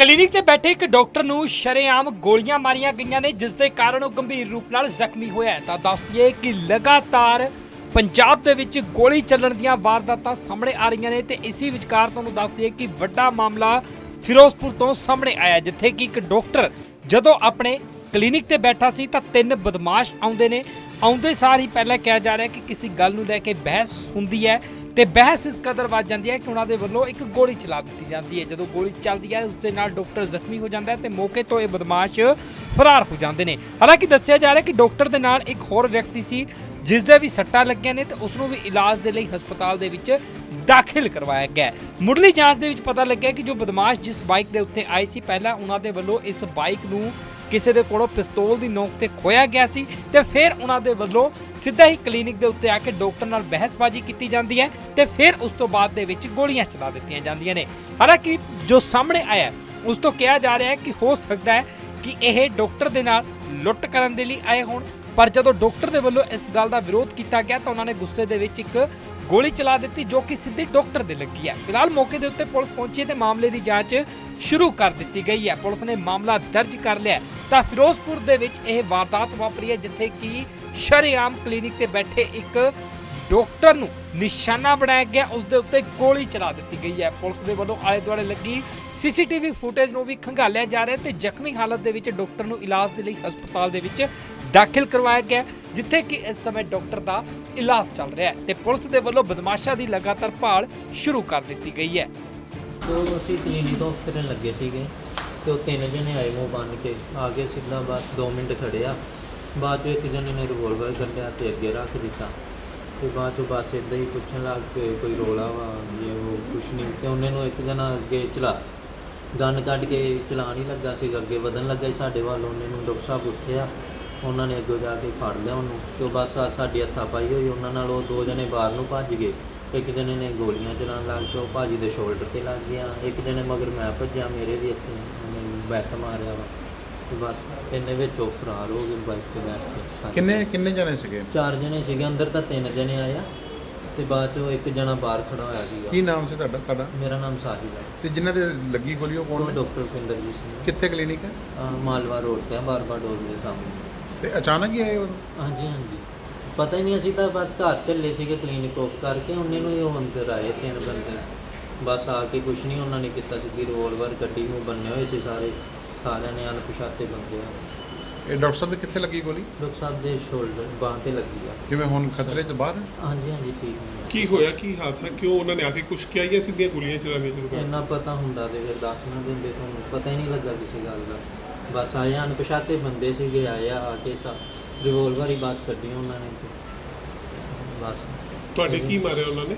Clinic ਤੇ ਬੈਠੇ ਇੱਕ ਡਾਕਟਰ ਨੂੰ ਸ਼ਰੇਆਮ ਗੋਲੀਆਂ ਮਾਰੀਆਂ ਗਈਆਂ ਨੇ, ਜਿਸ ਦੇ ਕਾਰਨ ਉਹ ਗੰਭੀਰ ਰੂਪ ਨਾਲ ਜ਼ਖਮੀ ਹੋਇਆ ਹੈ। ਤਾਂ ਦੱਸ ਦਈਏ ਕਿ ਲਗਾਤਾਰ ਪੰਜਾਬ ਦੇ ਵਿੱਚ ਗੋਲੀ ਚੱਲਣ ਦੀਆਂ ਵਾਰਦਾਤਾਂ ਸਾਹਮਣੇ ਆ ਰਹੀਆਂ ਨੇ ਤੇ ਇਸੇ ਵਿਚਕਾਰ ਤੁਹਾਨੂੰ ਦੱਸ ਦਈਏ ਕਿ ਵੱਡਾ ਮਾਮਲਾ ਫਿਰੋਜ਼ਪੁਰ ਤੋਂ ਸਾਹਮਣੇ ਆਇਆ ਜਿੱਥੇ ਕਿ ਇੱਕ ਡਾਕਟਰ ਜਦੋਂ ਆਪਣੇ ਕਲੀਨਿਕ ਤੇ ਬੈਠਾ ਸੀ ਤਾਂ ਤਿੰਨ ਬਦਮਾਸ਼ ਆਉਂਦੇ ਨੇ ਆਉਂਦੇ ਸਾਰ ਹੀ ਪਹਿਲਾਂ ਕਿਹਾ ਜਾ ਰਿਹਾ ਕਿ ਕਿਸੇ ਗੱਲ ਨੂੰ ਲੈ ਕੇ ਬਹਿਸ ਹੁੰਦੀ ਹੈ ਤੇ ਬਹਿਸ ਇਸ ਕਦਰ ਵੱਧ ਜਾਂਦੀ ਹੈ ਕਿ ਉਹਨਾਂ ਦੇ ਵੱਲੋਂ ਇੱਕ ਗੋਲੀ ਚਲਾ ਦਿੱਤੀ ਜਾਂਦੀ ਹੈ। ਜਦੋਂ ਗੋਲੀ ਚੱਲਦੀ ਹੈ, ਉਸ ਦੇ ਨਾਲ ਡਾਕਟਰ ਜ਼ਖਮੀ ਹੋ ਜਾਂਦਾ ਹੈ ਤੇ ਮੌਕੇ ਤੋਂ ਇਹ ਬਦਮਾਸ਼ ਫਰਾਰ ਹੋ ਜਾਂਦੇ ਨੇ। ਹਾਲਾਂਕਿ ਦੱਸਿਆ ਜਾ ਰਿਹਾ ਕਿ ਡਾਕਟਰ ਦੇ ਨਾਲ ਇੱਕ ਹੋਰ ਵਿਅਕਤੀ ਸੀ, ਜਿਸ ਦੇ ਵੀ ਸੱਟਾਂ ਲੱਗੀਆਂ ਨੇ ਤੇ ਉਸ ਨੂੰ ਵੀ ਇਲਾਜ ਦੇ ਲਈ ਹਸਪਤਾਲ ਦੇ ਵਿੱਚ ਦਾਖਲ ਕਰਵਾਇਆ ਗਿਆ ਮੁੱਢਲੀ ਜਾਂਚ ਦੇ ਵਿੱਚ ਪਤਾ ਲੱਗਿਆ ਕਿ ਜੋ ਬਦਮਾਸ਼ ਜਿਸ ਬਾਈਕ ਦੇ ਉੱਤੇ ਆਏ ਸੀ, ਪਹਿਲਾਂ ਉਹਨਾਂ ਦੇ ਵੱਲੋਂ ਇਸ ਬਾਈਕ ਨੂੰ ਕਿਸੇ ਦੇ ਕੋਲੋਂ ਪਿਸਤੌਲ ਦੀ ਨੋਕ ਤੇ ਖੋਇਆ ਗਿਆ ਸੀ ਤੇ ਫਿਰ ਉਹਨਾਂ ਦੇ ਵੱਲੋਂ ਸਿੱਧਾ ਹੀ ਕਲੀਨਿਕ ਦੇ ਉੱਤੇ ਆ ਕੇ ਡਾਕਟਰ ਨਾਲ ਬਹਿਸਬਾਜ਼ੀ ਕੀਤੀ ਜਾਂਦੀ ਹੈ ਤੇ ਫਿਰ ਉਸ ਤੋਂ ਬਾਅਦ ਦੇ ਵਿੱਚ ਗੋਲੀਆਂ ਚਲਾ ਦਿੱਤੀਆਂ ਜਾਂਦੀਆਂ ਨੇ। ਹਾਲਾਂਕਿ ਜੋ ਸਾਹਮਣੇ ਆਇਆ ਉਸ ਤੋਂ ਕਿਹਾ ਜਾ ਰਿਹਾ ਹੈ ਕਿ ਹੋ ਸਕਦਾ ਹੈ ਕਿ ਇਹ ਡਾਕਟਰ ਦੇ ਨਾਲ ਲੁੱਟ ਕਰਨ ਦੇ ਲਈ ਆਏ ਹੋਣ, ਪਰ ਜਦੋਂ ਡਾਕਟਰ ਦੇ ਵੱਲੋਂ ਇਸ ਗੱਲ ਦਾ ਵਿਰੋਧ ਕੀਤਾ ਗਿਆ ਤਾਂ ਉਹਨਾਂ ਨੇ ਗੁੱਸੇ ਦੇ ਵਿੱਚ ਇੱਕ ਗੋਲੀ ਚਲਾ ਦਿੱਤੀ ਜੋ ਕਿ ਸਿੱਧੀ ਡਾਕਟਰ ਦੇ ਲੱਗੀ ਹੈ। ਫਿਲਹਾਲ ਮੌਕੇ ਦੇ ਉੱਤੇ ਪੁਲਿਸ ਪਹੁੰਚੀ ਹੈ ਤੇ ਮਾਮਲੇ ਦੀ ਜਾਂਚ ਸ਼ੁਰੂ ਕਰ ਦਿੱਤੀ ਗਈ ਹੈ। ਪੁਲਿਸ ਨੇ ਮਾਮਲਾ ਦਰਜ ਕਰ ਲਿਆ ਤਾਂ ਫਿਰੋਜ਼ਪੁਰ ਦੇ ਵਿੱਚ ਇਹ ਵਾਰਦਾਤ ਵਾਪਰੀ ਹੈ, ਜਿੱਥੇ ਕਿ ਸ਼ਰੇਆਮ ਕਲੀਨਿਕ ਤੇ ਬੈਠੇ ਇੱਕ ਡਾਕਟਰ ਨੂੰ ਨਿਸ਼ਾਨਾ ਬਣਾਇਆ ਗਿਆ। ਉਸ ਦੇ ਉੱਤੇ ਗੋਲੀ ਚਲਾ ਦਿੱਤੀ ਗਈ ਹੈ। ਪੁਲਿਸ ਦੇ ਵੱਲੋਂ ਆਲੇ ਦੁਆਲੇ ਲੱਗੀ ਸੀਸੀਟੀਵੀ ਫੁਟੇਜ ਨੂੰ ਵੀ ਖੰਗਾਲਿਆ ਜਾ ਰਿਹਾ ਹੈ ਤੇ ਜ਼ਖਮੀ ਹਾਲਤ ਦੇ ਵਿੱਚ ਡਾਕਟਰ ਨੂੰ ਇਲਾਜ ਦੇ ਲਈ ਹਸਪਤਾਲ ਦੇ ਵਿੱਚ ਦਾਖਲ ਕਰਵਾਇਆ ਗਿਆ ਜਿੱਥੇ ਕਿ ਇਸ ਸਮੇਂ ਡਾਕਟਰ ਦਾ ਇਲਾਜ ਚੱਲ ਰਿਹਾ ਹੈ ਤੇ ਪੁਲਿਸ ਦੇ ਵੱਲੋਂ ਬਦਮਾਸ਼ਾਂ ਦੀ ਲਗਾਤਾਰ ਭਾਲ ਸ਼ੁਰੂ ਕਰ ਦਿੱਤੀ ਗਈ ਹੈ। ਤੋਂ ਅਸੀਂ ਕਲੀਨਿਕ ਤੋਂ ਫਿਰਨ ਲੱਗੇ ਸੀਗੇ ਤੇ ਉਹ ਤਿੰਨ ਜਣੇ ਆਏ ਮੂੰਹ ਬੰਨ ਕੇ। ਆ ਕੇ ਸਿੱਧਾ ਬਸ 2 ਮਿੰਟ ਖੜਿਆ ਬਾਅਦ 'ਚੋਂ ਇੱਕ ਜਣੇ ਨੇ ਰਿਵੋਲਵਰ ਕੱਢਿਆ ਤੇ ਅੱਗੇ ਰੱਖ ਦਿੱਤਾ। ਤੇ ਬਾਅਦ 'ਚੋਂ ਬਸ ਇਦਾਂ ਹੀ ਪੁੱਛਣ ਲੱਗ ਪਏ, ਕੋਈ ਰੋਲਾ ਵਾ ਇਹ ਉਹ ਕੁਛ ਨਹੀਂ। ਤੇ ਉਹਨੇ ਨੂੰ ਇੱਕ ਜਣਾ ਅੱਗੇ ਚਲਾ। ਗਨ ਕੱਢ ਕੇ ਚਲਾਣ ਹੀ ਲੱਗਾ ਸੀ ਅੱਗੇ ਵਧਣ ਲੱਗਾ ਸੀ ਸਾਡੇ ਵੱਲ। ਉਹਨੇ ਨੂੰ ਡਾਕਟਰ ਸਾਹਿਬ ਉੱਠਿਆ। ਉਹਨਾਂ ਨੇ ਅੱਗੇ ਜਾ ਕੇ ਫੜ ਲਿਆ ਉਹਨੂੰ ਤੇ ਉਹ ਬਸ ਆ ਸਾਡੀ ਹੱਥਾ ਪਾਈ ਹੋਈ ਉਹਨਾਂ ਨਾਲ ਉਹ ਦੋ ਜਣੇ ਬਾਹਰ ਨੂੰ ਭੱਜ ਗਏ। ਇੱਕ ਜਣੇ ਨੇ ਗੋਲੀਆਂ ਚਲਾਉਣ ਲੱਗ ਪਿਆ ਉਹ ਭਾਜੀ ਦੇ ਸ਼ੋਲਡਰ ਤੇ ਲੱਗ ਗਿਆ। ਇੱਕ ਜਣੇ ਮਗਰ ਮੈਂ ਭੱਜਿਆ ਮੇਰੇ ਵੀ ਇੱਥੇ ਉਹਨੇ ਬੈਟ ਮਾਰਿਆ ਵਾ। ਤੇ ਬਸ ਇੰਨੇ ਵਿੱਚ ਉਹ ਫਰਾਰ ਹੋ ਗਏ ਬਾਈਕ ਤੇ ਬੈਠ ਕੇ ਸਾਰੇ। ਕਿੰਨੇ ਕਿੰਨੇ ਜਣੇ ਸੀਗੇ? ਚਾਰ ਜਣੇ ਸੀਗੇ ਅੰਦਰ ਤਾਂ ਤਿੰਨ ਜਣੇ ਆਏ ਆ। ਤੇ ਬਾਅਦ ਚੋਂ ਇੱਕ ਜਣਾ ਬਾਹਰ ਖੜਾ ਹੋਇਆ ਕੀ ਸੀਗਾ ਨਾਮ ਸੀ ਤੁਹਾਡਾ? ਤੁਹਾਡਾ? ਮੇਰਾ ਨਾਮ ਸਾਹਿਲ ਹੈ ਤੇ ਜਿਨ੍ਹਾਂ ਦੇ ਲੱਗੀ ਗੋਲੀ ਉਹ ਕੌਣ ਉਹ ਨੇ ਡਾਕਟਰ ਪਿੰਦਰਜੀਤ ਸਿੰਘ। ਕਿੱਥੇ ਕਲੀਨਿਕ ਹੈ? ਅਹ ਮਾਲਵਾ ਰੋਡ ਤੇ ਆ ਬਾਰਬਾ ਡੋਜ਼ ਦੇ ਸਾਹਮਣੇ। ਤੇ ਅਚਾਨਕ ਹੀ ਆਏ ਉਹ ਹਾਂਜੀ ਹਾਂਜੀ। ਪਤਾ ਹੀ ਨਹੀਂ ਅਸੀਂ ਤਾਂ ਬਸ ਘਰ ਚੱਲੇ ਸੀਗੇ ਕਲੀਨਿਕ ਆਫ ਕਰਕੇ ਉਹਨੇ ਨੂੰ ਹੀ ਉਹ ਅੰਦਰ ਆਏ ਤਿੰਨ ਬੰਦੇ ਬਸ ਆ ਕੇ ਕੁਛ ਨਹੀਂ ਉਹਨਾਂ ਨੇ ਕੀਤਾ ਸਿੱਧੀ ਰਿਵੋਲਵਰ ਗੱਡੀ ਨੂੰ ਬੰਨੇ ਹੋਏ ਸੀ ਸਾਰੇ ਸਾਰਿਆਂ ਨੇ ਅਣਪਛਾਤੇ ਬੰਦੇ ਆ। ਇਹ ਡਾਕਟਰ ਸਾਹਿਬ ਦੇ ਕਿੱਥੇ ਲੱਗੀ ਗੋਲੀ? ਡਾਕਟਰ ਸਾਹਿਬ ਦੇ ਸ਼ੋਲਡਰ ਬਾਂਹ ਤੇ ਲੱਗੀ ਆ। ਕਿਵੇਂ ਹੁਣ ਖਤਰੇ ਤੋਂ ਬਾਹਰ? ਹਾਂਜੀ ਹਾਂਜੀ ਠੀਕ ਨੇ ਕੀ ਹੋਇਆ ਕੀ ਹਾਦਸਾ ਕਿਉਂ ਉਹਨਾਂ ਨੇ ਆ ਕੇ ਕੁਝ ਕਿਹਾ ਜਾਂ ਸਿੱਧੀਆਂ ਗੋਲੀਆਂ ਚਲਾਉਣੀਆਂ ਸ਼ੁਰੂ ਕਰ ਇੰਨਾ ਪਤਾ ਹੁੰਦਾ ਤੇ ਫਿਰ ਦੱਸ ਨਾ ਦਿੰਦੇ ਤੁਹਾਨੂੰ ਪਤਾ ਹੀ ਨਹੀਂ ਲੱਗਾ ਕਿਸੇ ਗੱਲ ਦਾ। ਬਸ ਆਏ ਅਣਪਛਾਤੇ ਬੰਦੇ ਸੀਗੇ ਆਏ ਆ ਆ ਕੇ ਸਾ ਰਿਵੋਲਵਰ ਹੀ ਬਸ ਕੱਢੀ ਉਹਨਾਂ ਨੇ ਤੇ ਬਸ। ਤੁਹਾਡੇ ਕੀ ਮਾਰਿਆ ਉਹਨਾਂ ਨੇ?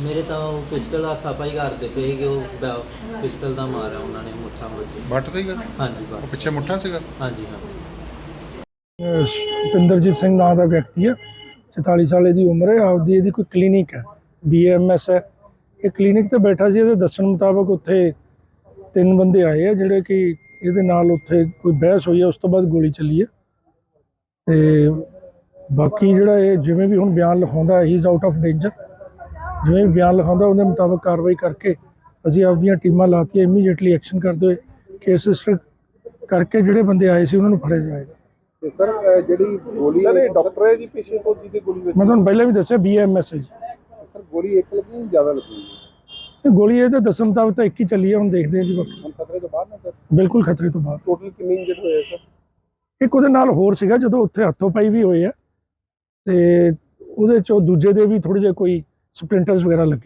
ਮੇਰੇ ਤਾਂ ਉਹ ਪਿਸਟਲ ਹੱਥਾਂ ਪਾਈ ਕਰਦੇ ਪਏ ਸੀਗੇ ਉਹ ਬੈ- ਪਿਸਟਲ ਦਾ ਮਾਰਿਆ ਉਹਨਾਂ ਨੇ ਮੁੱਠਾ ਵਿੱਚ। ਬੱਟ ਸੀਗਾ? ਹਾਂਜੀ ਉਹ ਬਸ ਪਿੱਛੇ ਮੁੱਠਾ ਸੀਗਾ? ਹਾਂਜੀ ਹਾਂ। ਸਤਿੰਦਰਜੀਤ ਸਿੰਘ ਨਾਂ ਦਾ ਵਿਅਕਤੀ ਹੈ 44 ਸਾਲ ਦੀ ਉਮਰ ਹੈ ਆਪਦੀ ਇਹਦੀ ਕੋਈ ਕਲੀਨਿਕ ਹੈ ਬੀਐਮਐਸ ਹੈ। ਇਹ ਕਲੀਨਿਕ ਤੇ ਬੈਠਾ ਸੀ ਇਹਦੇ ਦੱਸਣ ਮੁਤਾਬਕ ਉੱਥੇ ਤਿੰਨ ਬੰਦੇ ਆਏ ਆ ਜਿਹੜੇ ਕਿ ਇਹਦੇ ਨਾਲ ਉੱਥੇ ਕੋਈ ਬਹਿਸ ਹੋਈ ਹੈ ਉਸ ਤੋਂ ਬਾਅਦ ਗੋਲੀ ਚੱਲੀ ਹੈ। ਤੇ ਬਾਕੀ ਜਿਹੜਾ ਇਹ ਜਿਵੇਂ ਵੀ ਹੁਣ ਬਿਆਨ ਲਿਖਾਉਂਦਾ ਹੀ ਇਜ਼ ਆਊਟ ਆਫ ਡੇਂਜਰ ਜਿਵੇਂ ਵੀ ਬਿਆਨ ਲਿਖਾਉਂਦਾ ਉਹਦੇ ਮੁਤਾਬਕ ਕਾਰਵਾਈ ਕਰਕੇ ਅਸੀਂ ਆਪਦੀਆਂ ਟੀਮਾਂ ਲਾਤੀਆਂ ਇਮੀਡੀਏਟਲੀ ਐਕਸ਼ਨ ਕਰਦੇ ਹੋਏ ਕੇਸ ਰਜਿਸਟਰ ਕਰਕੇ ਜਿਹੜੇ ਬੰਦੇ ਆਏ ਸੀ ਉਹਨਾਂ ਨੂੰ ਫੜਿਆ ਜਾਏਗਾ। ਤੇ ਸਰ ਜਿਹੜੀ ਗੋਲੀ ਸਰ ਇਹ ਡਾਕਟਰ ਹੈ ਜੀ ਪਿੱਛੇ ਤੋਂ ਜਿਹਦੇ ਗੋਲੀ ਮੈਂ ਤੁਹਾਨੂੰ ਪਹਿਲਾਂ ਵੀ ਦੱਸਿਆ ਬੀਐਮਐਸ ਹੈ ਜੀ। ਸਰ ਗੋਲੀ ਇੱਕ ਲੱਗੀ ਜਾਂ ਜ਼ਿਆਦਾ ਲੱਗੀ? ਇਹ ਗੋਲੀ ਇਹਦੇ ਦੱਸਣ ਮੁਤਾਬਕ ਤਾਂ ਇੱਕ ਹੀ ਚੱਲੀ ਹੈ ਹੁਣ ਦੇਖਦੇ ਹਾਂ ਜੀ ਬਾਕੀ। ਹੁਣ ਖਤਰੇ ਤੋਂ ਬਾਹਰ ਨਾ ਸਰ? ਬਿਲਕੁਲ ਖਤਰੇ ਤੋਂ ਬਾਹਰ। ਟੋਟਲ ਕਿੰਨੇ ਇੰਜਰਡ ਹੋਏ ਸਰ? ਇੱਕ ਉਹਦੇ ਨਾਲ ਹੋਰ ਸੀਗਾ ਜਦੋਂ ਉੱਥੇ ਹੱਥੋਂ ਪਾਈ ਵੀ ਹੋਏ ਆ। ਤੇ ਉਹਦੇ ਚੋਂ ਦੂਜੇ ਦੇ ਵੀ ਥੋੜੇ ਜਿਹੇ ਕੋਈ ਸਪਲਿੰਟਰਸ ਵਗੈਰਾ ਲੱਗੇ।